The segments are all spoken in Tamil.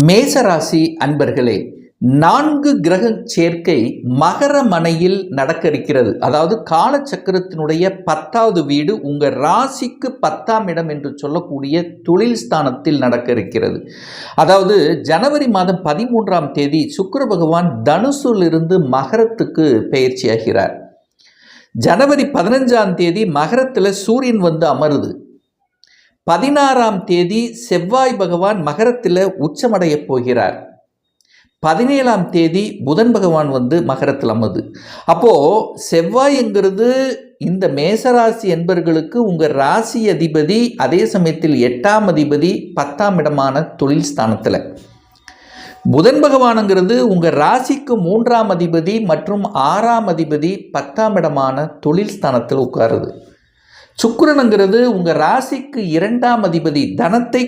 மேசராசி அன்பர்களே நான்கு கிரக சேர்க்கை மகர மனையில் நடக்க இருக்கிறது அதாவது காலச்சக்கரத்தினுடைய பத்தாவது வீடு உங்க ராசிக்கு பத்தாம் இடம் என்று சொல்லக்கூடிய தொழில் ஸ்தானத்தில் நடக்க இருக்கிறது அதாவது ஜனவரி மாதம் பதிமூன்றாம் தேதி சுக்கர பகவான் தனுசுலிருந்து மகரத்துக்கு பெயர்ச்சியாகிறார் ஜனவரி பதினஞ்சாம் தேதி மகரத்தில் சூரியன் வந்து அமருது. பதினாறாம் தேதி செவ்வாய் பகவான் மகரத்தில் உச்சமடைய போகிறார். பதினேழாம் தேதி புதன் பகவான் வந்து மகரத்தில் அமது அப்போது செவ்வாய்ங்கிறது இந்த மேசராசி என்பர்களுக்கு உங்கள் ராசி அதிபதி அதே சமயத்தில் எட்டாம் அதிபதி பத்தாம் இடமான தொழில் ஸ்தானத்தில். புதன் பகவானுங்கிறது உங்கள் ராசிக்கு மூன்றாம் அதிபதி மற்றும் ஆறாம் அதிபதி பத்தாம் இடமான தொழில் ஸ்தானத்தில் உட்காருது. சுக்கிரனுங்கிறது உங்கள் ராசிக்கு இரண்டாம் அதிபதி தனத்தை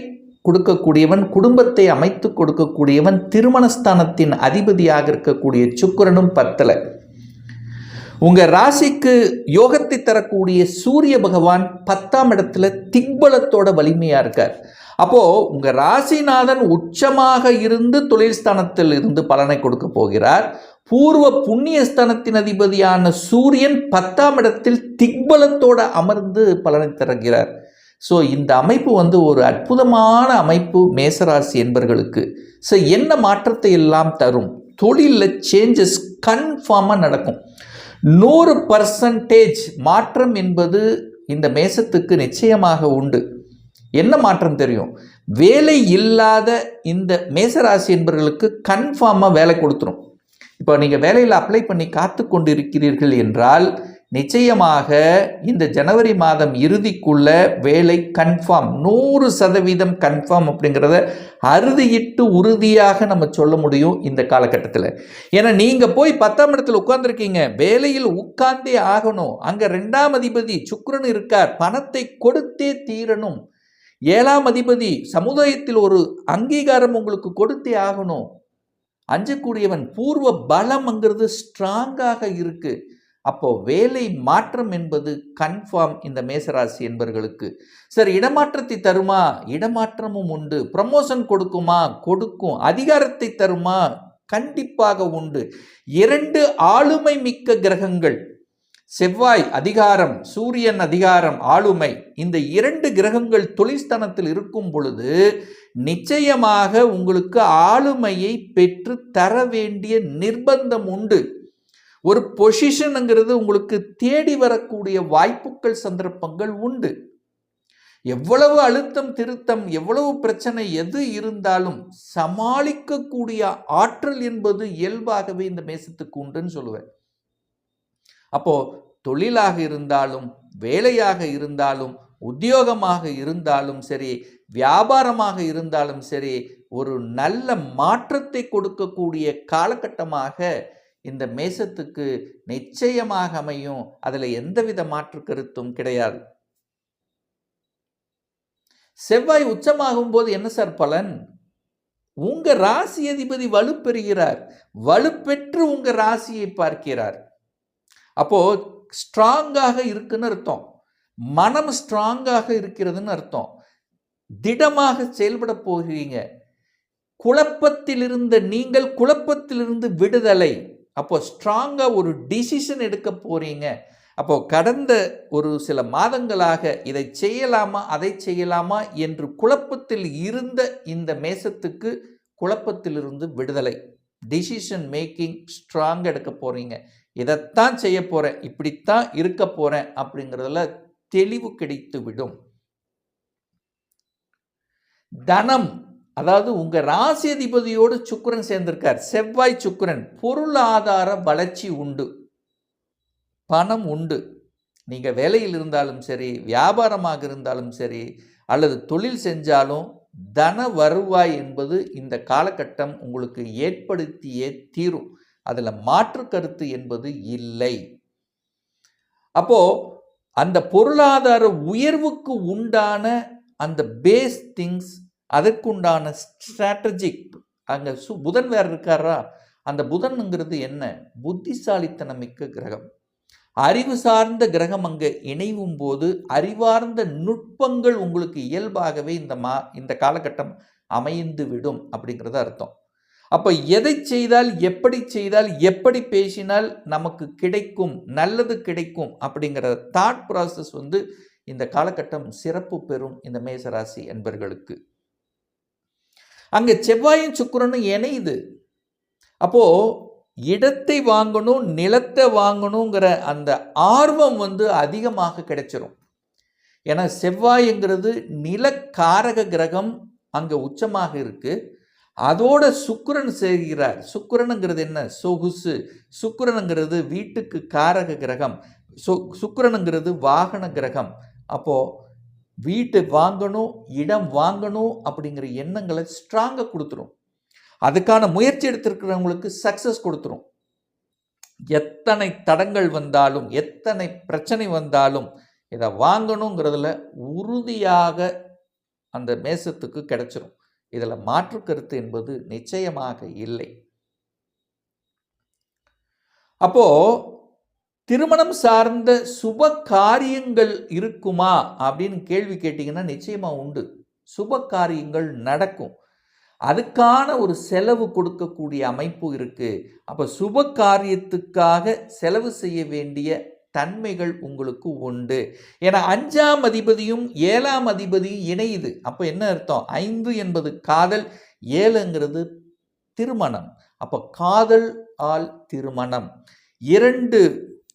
கொடுக்கக்கூடியவன் குடும்பத்தை அமைத்து கொடுக்கக்கூடியவன் திருமணஸ்தானத்தின் அதிபதியாக இருக்கக்கூடிய சுக்கிரனும் பத்தலை. உங்கள் ராசிக்கு யோகத்தை தரக்கூடிய சூரிய பகவான் பத்தாம் இடத்துல திக்பலத்தோட வலிமையாக இருக்கார். அப்போது உங்கள் ராசிநாதன் உச்சமாக இருந்து தொழில் ஸ்தானத்தில் இருந்து பலனை கொடுக்க போகிறார். பூர்வ புண்ணியஸ்தனத்தின் அதிபதியான சூரியன் பத்தாம் இடத்தில் திக்பலத்தோடு அமர்ந்து பலனை தருகிறார். ஸோ இந்த அமைப்பு வந்து ஒரு அற்புதமான அமைப்பு மேசராசி என்பர்களுக்கு. ஸோ என்ன மாற்றத்தை எல்லாம் தரும்? தொழிலில் சேஞ்சஸ் கன்ஃபார்மாக நடக்கும். நூறு பர்சன்டேஜ் மாற்றம் என்பது இந்த மேசத்துக்கு நிச்சயமாக உண்டு. என்ன மாற்றம் தெரியும்? வேலை இல்லாத இந்த மேசராசி என்பவர்களுக்கு கன்ஃபார்மாக வேலை கொடுத்துரும். இப்போ நீங்கள் வேலையில் அப்ளை பண்ணி காத்து கொண்டிருக்கிறீர்கள் என்றால் நிச்சயமாக இந்த ஜனவரி மாதம் இறுதிக்குள்ள வேலை கன்ஃபார்ம் நூறு சதவீதம் கன்ஃபார்ம் அப்படிங்கிறத அறுதியிட்டு உறுதியாக நம்ம சொல்ல முடியும் இந்த காலகட்டத்தில். ஏன்னா நீங்கள் போய் பத்தாம் இடத்துல உட்கார்ந்துருக்கீங்க வேலையில் உட்கார்ந்தே ஆகணும். அங்கே ரெண்டாம் அதிபதி சுக்ரன் இருக்கார் பணத்தை கொடுத்தே தீரணும். ஏழாம் அதிபதி சமுதாயத்தில் ஒரு அங்கீகாரம் உங்களுக்கு கொடுத்தே ஆகணும். அஞ்சக்கூடியவன் பூர்வ பலம்ங்கிறது ஸ்ட்ராங்காக இருக்குது அப்போ வேலை மாற்றம் என்பது கன்ஃபார்ம் இந்த மேசராசி என்பவர்களுக்கு சரி இடமாற்றத்தை தருமா? இடமாற்றமும் உண்டு. ப்ரமோஷன் கொடுக்குமா? கொடுக்கும். அதிகாரத்தை தருமா? கண்டிப்பாக உண்டு. இரண்டு ஆளுமை மிக்க கிரகங்கள். செவ்வாய் அதிகாரம் சூரியன் அதிகாரம் ஆளுமை இந்த இரண்டு கிரகங்கள் தொழில்ஸ்தானத்தில் இருக்கும் பொழுது நிச்சயமாக உங்களுக்கு ஆளுமையை பெற்று தர வேண்டிய நிர்பந்தம் உண்டு. ஒரு பொசிஷனுங்கிறது உங்களுக்கு தேடி வரக்கூடிய வாய்ப்புகள் சந்தர்ப்பங்கள் உண்டு. எவ்வளவு அழுத்தம் திருத்தம் எவ்வளவு பிரச்சனை எது இருந்தாலும் சமாளிக்கக்கூடிய ஆற்றல் என்பது இயல்பாகவே இந்த மேசத்துக்கு உண்டுன்னு சொல்லுவேன். அப்போது தொழிலாக இருந்தாலும் வேலையாக இருந்தாலும் உத்தியோகமாக இருந்தாலும் சரி வியாபாரமாக இருந்தாலும் சரி ஒரு நல்ல மாற்றத்தை கொடுக்கக்கூடிய காலகட்டமாக இந்த மேசத்துக்கு நிச்சயமாக அமையும். அதில் எந்தவித மாற்று கருத்தும் கிடையாது. செவ்வாய் உச்சமாகும் போது என்ன சார் பலன்? உங்க ராசி அதிபதி வலுப்பெறுகிறார். வலுப்பெற்று உங்க ராசியை பார்க்கிறார். அப்போது ஸ்ட்ராங்காக இருக்குன்னு அர்த்தம். மனம் ஸ்ட்ராங்காக இருக்கிறதுன்னு அர்த்தம். திடமாக செயல்பட போகிறீங்க. குழப்பத்தில் இருந்த நீங்கள் குழப்பத்திலிருந்து விடுதலை. அப்போ ஸ்ட்ராங்காக ஒரு டிசிஷன் எடுக்க போகிறீங்க அப்போ கடந்த ஒரு சில மாதங்களாக இதை செய்யலாமா அதை செய்யலாமா என்று குழப்பத்தில் இருந்த இந்த மேசத்துக்கு குழப்பத்திலிருந்து விடுதலை. டிசிஷன் மேக்கிங் ஸ்ட்ராங் எடுக்க போகிறீங்க இதைத்தான் செய்ய போகிறேன் இப்படித்தான் இருக்க போகிறேன் அப்படிங்கிறதுல தெளிவு கிடைத்து விடும். தனம் அதாவது உங்க ராசி அதிபதியோடு சுக்கரன் சேர்ந்திருக்கார். செவ்வாய் சுக்கரன் பொருளாதார வளர்ச்சி உண்டு. பணம் உண்டு. நீங்க வேலையில் இருந்தாலும் சரி வியாபாரமாக இருந்தாலும் சரி அல்லது தொழில் செஞ்சாலும் தன வருவாய் என்பது இந்த காலகட்டம் உங்களுக்கு ஏற்படுத்தியே தீரும். அதில் மாற்று கருத்து என்பது இல்லை. அப்போ அந்த பொருளாதார உயர்வுக்கு உண்டான அந்த பேஸ் திங்ஸ் அதற்குண்டான ஸ்ட்ராட்டஜிக் அங்கே சு புதன் வேறு இருக்காரா? அந்த புதனுங்கிறது என்ன? புத்திசாலித்தனம் மிக்க கிரகம். அறிவு சார்ந்த கிரகம் அங்கே இணைவும் போது அறிவார்ந்த நுட்பங்கள் உங்களுக்கு இயல்பாகவே இந்த மா இந்த காலகட்டம் அமைந்து விடும் அப்படிங்கிறது அர்த்தம். அப்போ எதை செய்தால் எப்படி செய்தால் எப்படி பேசினால் நமக்கு கிடைக்கும் நல்லது கிடைக்கும் அப்படிங்கிற தாட் ப்ராசஸ் வந்து இந்த காலகட்டம் சிறப்பு பெறும் இந்த மேசராசி என்பர்களுக்கு அங்கே செவ்வாயும் சுக்கரனும் இணையுது. அப்போது இடத்தை வாங்கணும் நிலத்தை வாங்கணுங்கிற அந்த ஆர்வம் வந்து அதிகமாக கிடைச்சிரும். ஏன்னா செவ்வாய்ங்கிறது நிலக்காரக கிரகம் அங்கே உச்சமாக இருக்குது அதோட சுக்கிரன் சேர்கிறார். சுக்கரனுங்கிறது என்ன? சொகுசு. சுக்கரனுங்கிறது வீட்டுக்கு காரக கிரகம். சு சுக்கரனுங்கிறது வாகன கிரகம். அப்போது வீட்டு வாங்கணும் இடம் வாங்கணும் அப்படிங்கிற எண்ணங்களை ஸ்ட்ராங்காக கொடுத்துரும். அதுக்கான முயற்சி எடுத்திருக்கிறவங்களுக்கு சக்ஸஸ் கொடுத்துரும். எத்தனை தடங்கள் வந்தாலும் எத்தனை பிரச்சனை வந்தாலும் இதை வாங்கணுங்கிறதுல உறுதியாக அந்த மேசத்துக்கு கிடச்சிரும். இதில் மாற்று கருத்து என்பது நிச்சயமாக இல்லை. அப்போ திருமணம் சார்ந்த சுப காரியங்கள் இருக்குமா அப்படின்னு கேள்வி கேட்டிங்கன்னா நிச்சயமாக உண்டு. சுப காரியங்கள் நடக்கும். அதுக்கான ஒரு செலவு கொடுக்கக்கூடிய அமைப்பு இருக்குது அப்போ சுப காரியத்துக்காக செலவு செய்ய வேண்டிய தன்மைகள் உங்களுக்கு உண்டு. ஏன்னா அஞ்சாம் அதிபதியும் ஏழாம் அதிபதியும் இணையுது அப்போ என்ன அர்த்தம்? ஐந்து என்பது காதல் ஏழுங்கிறது திருமணம். அப்போ காதல் ஆல் திருமணம். இரண்டு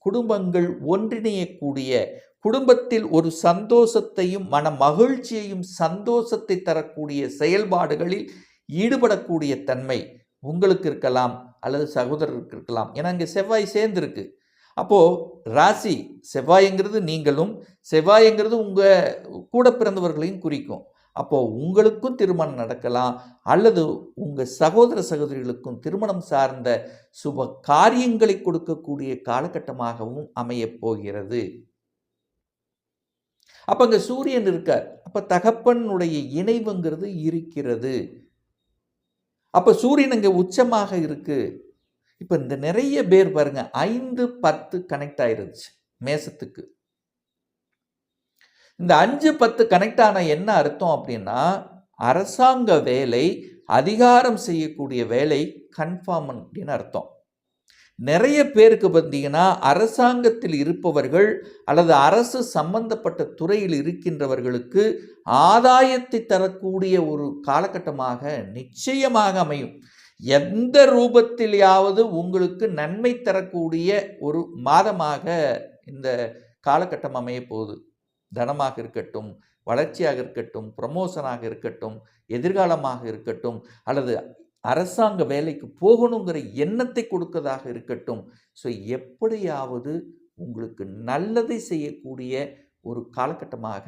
குடும்பங்கள் ஒன்றிணையக்கூடிய குடும்பத்தில் ஒரு சந்தோஷத்தையும் மன மகிழ்ச்சியையும் சந்தோஷத்தை தரக்கூடிய செயல்பாடுகளில் ஈடுபடக்கூடிய தன்மை உங்களுக்கு இருக்கலாம் அல்லது சகோதரருக்கு இருக்கலாம். ஏன்னா இங்கே செவ்வாய் சேர்ந்துருக்கு. அப்போது ராசி செவ்வாய்ங்கிறது நீங்களும் செவ்வாய்ங்கிறது உங்கள் கூட பிறந்தவர்களையும் குறிக்கும். அப்போது உங்களுக்கும் திருமணம் நடக்கலாம் அல்லது உங்கள் சகோதர சகோதரிகளுக்கும் திருமணம் சார்ந்த சுப காரியங்களை கொடுக்கக்கூடிய காலகட்டமாகவும் அமையப் போகிறது. அப்போ அங்கே சூரியன் இருக்கார். அப்போ தகப்பனுடைய இணைவுங்கிறது இருக்கிறது. அப்போ சூரியன் அங்கே உச்சமாக இருக்குது இப்போ இந்த நிறைய பேர் பாருங்க ஐந்து பத்து கனெக்ட் ஆயிருந்துச்சு மேசத்துக்கு. இந்த அஞ்சு பத்து கனெக்ட் ஆன என்ன அர்த்தம் அப்படின்னா அரசாங்க வேலை அதிகாரம் செய்யக்கூடிய வேலை கன்ஃபார்ம் அப்படின்னு அர்த்தம். நிறைய பேருக்கு பார்த்தீங்கன்னா அரசாங்கத்தில் இருப்பவர்கள் அல்லது அரசு சம்பந்தப்பட்ட துறையில் இருக்கின்றவர்களுக்கு ஆதாயத்தை தரக்கூடிய ஒரு காலகட்டமாக நிச்சயமாக அமையும். எந்த ரூபத்திலேயாவது உங்களுக்கு நன்மை தரக்கூடிய ஒரு மாதமாக இந்த காலகட்டம் அமைய போகுது. தனமாக இருக்கட்டும் வளர்ச்சியாக இருக்கட்டும் ப்ரமோஷனாக இருக்கட்டும் எதிர்காலமாக இருக்கட்டும் அல்லது அரசாங்க வேலைக்கு போகணுங்கிற எண்ணத்தை கொடுக்கதாக இருக்கட்டும். ஸோ எப்படியாவது உங்களுக்கு நல்லதை செய்யக்கூடிய ஒரு காலகட்டமாக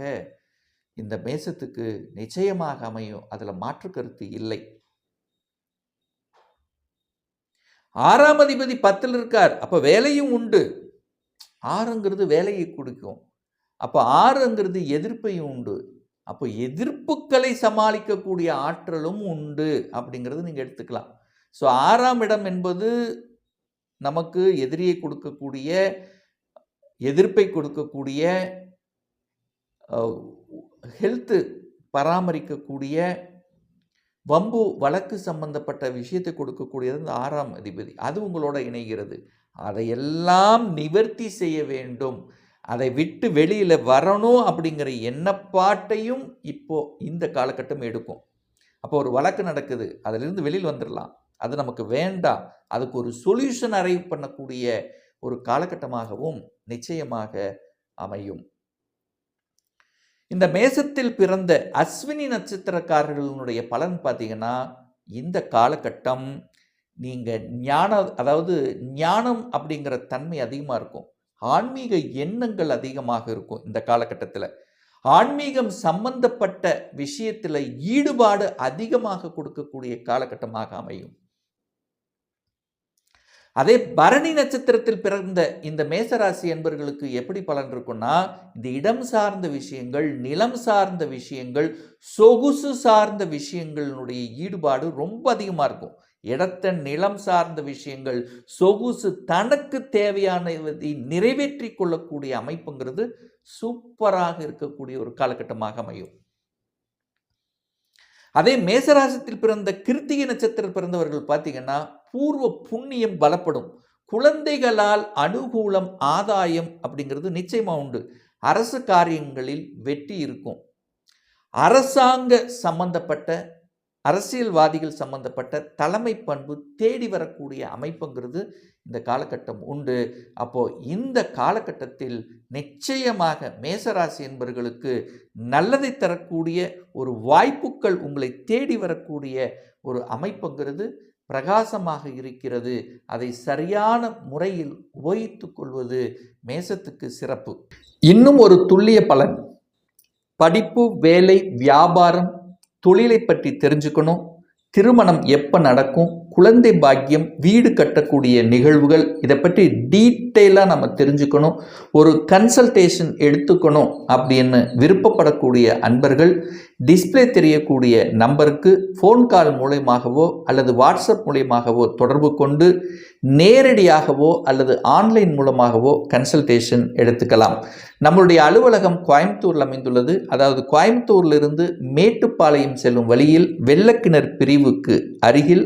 இந்த மேசத்துக்கு நிச்சயமாக அமையும். அதில் மாற்று கருத்து இல்லை. ஆறாம் அதிபதி பத்தில் இருக்கார். அப்போ வேலையும் உண்டு. ஆறுங்கிறது வேலையை கொடுக்கும். அப்போ ஆறுங்கிறது எதிர்ப்பையும் உண்டு. அப்போ எதிர்ப்புகளை சமாளிக்கக்கூடிய ஆற்றலும் உண்டு அப்படிங்கிறது நீங்கள் எடுத்துக்கலாம். ஸோ ஆறாம் இடம் என்பது நமக்கு எதிரியை கொடுக்கக்கூடிய எதிர்ப்பை கொடுக்கக்கூடிய ஹெல்த்து பராமரிக்கக்கூடிய வம்பு வழக்கு சம்பந்தப்பட்ட விஷயத்தை கொடுக்கக்கூடியது இந்த ஆறாம் அதிபதி. அது உங்களோட இணைகிறது. அதையெல்லாம் நிவர்த்தி செய்ய வேண்டும். அதை விட்டு வெளியில் வரணும் அப்படிங்கிற எண்ணப்பாட்டையும் இப்போ இந்த காலகட்டம் எடுக்கும். அப்போ ஒரு வழக்கு நடக்குது. அதிலிருந்து வெளியில் வந்துடலாம். அது நமக்கு வேண்டாம். அதுக்கு ஒரு சொல்யூஷன் அரைவ் பண்ணக்கூடிய ஒரு காலகட்டமாகவும் நிச்சயமாக அமையும். இந்த மேசத்தில் பிறந்த அஸ்வினி நட்சத்திரக்காரர்களுடைய பலன் பார்த்தீங்கன்னா இந்த காலகட்டம் நீங்கள் ஞான அதாவது ஞானம் அப்படிங்கிற தன்மை அதிகமாக இருக்கும். ஆன்மீக எண்ணங்கள் அதிகமாக இருக்கும் இந்த காலகட்டத்தில். ஆன்மீகம் சம்பந்தப்பட்ட விஷயத்தில் ஈடுபாடு அதிகமாக கொடுக்கக்கூடிய காலகட்டமாக அமையும். அதே பரணி நட்சத்திரத்தில் பிறந்த இந்த மேசராசி என்பர்களுக்கு எப்படி பலன் இருக்கும்னா இந்த இடம் சார்ந்த விஷயங்கள் நிலம் சார்ந்த விஷயங்கள் சொகுசு சார்ந்த விஷயங்களினுடைய ஈடுபாடு ரொம்ப அதிகமாக இருக்கும். இடத்த நிலம் சார்ந்த விஷயங்கள் சொகுசு தனக்கு தேவையானதை நிறைவேற்றி கொள்ளக்கூடிய அமைப்புங்கிறது சூப்பராக இருக்கக்கூடிய ஒரு காலகட்டமாக அமையும். அதே மேசராசத்தில் பிறந்த கிருத்திகை நட்சத்திரம் பிறந்தவர்கள் பார்த்தீங்கன்னா பூர்வ புண்ணியம் பலப்படும். குழந்தைகளால் அனுகூலம் ஆதாயம் அப்படிங்கிறது நிச்சயமாக உண்டு. அரசு காரியங்களில் வெற்றி இருக்கும். அரசாங்க சம்பந்தப்பட்ட அரசியல்வாதிகள் சம்பந்தப்பட்ட தலைமை பண்பு தேடி வரக்கூடிய அமைப்புங்கிறது இந்த காலகட்டம் உண்டு. அப்போ இந்த காலகட்டத்தில் நிச்சயமாக மேசராசி என்பவர்களுக்கு நல்லதை தரக்கூடிய ஒரு வாய்ப்புகள் உங்களை தேடி வரக்கூடிய ஒரு அமைப்புங்கிறது பிரகாசமாக இருக்கிறது. அதை சரியான முறையில் உபயோகித்து கொள்வது மேசத்துக்கு சிறப்பு. இன்னும் ஒரு துல்லிய பலன். படிப்பு வேலை வியாபாரம் தொழிலை பற்றி தெரிஞ்சுக்கணும். திருமணம் எப்போ நடக்கும்? குழந்தை பாக்கியம் வீடு கட்டக்கூடிய நிகழ்வுகள் இதை பற்றி டீட்டெயிலாக நம்ம தெரிஞ்சுக்கணும். ஒரு கன்சல்டேஷன் எடுத்துக்கணும் அப்படின்னு விருப்பப்படக்கூடிய அன்பர்கள் டிஸ்பிளே தெரியக்கூடிய நம்பருக்கு ஃபோன் கால் மூலயமாகவோ அல்லது வாட்ஸ்அப் மூலயமாகவோ தொடர்பு கொண்டு நேரடியாகவோ அல்லது ஆன்லைன் மூலமாகவோ கன்சல்டேஷன் எடுத்துக்கலாம். நம்மளுடைய அலுவலகம் கோயம்புத்தூரில் அமைந்துள்ளது. அதாவது கோயம்புத்தூரிலிருந்து மேட்டுப்பாளையம் செல்லும் வழியில் வெள்ளக்கிணர் பிரிவுக்கு அருகில்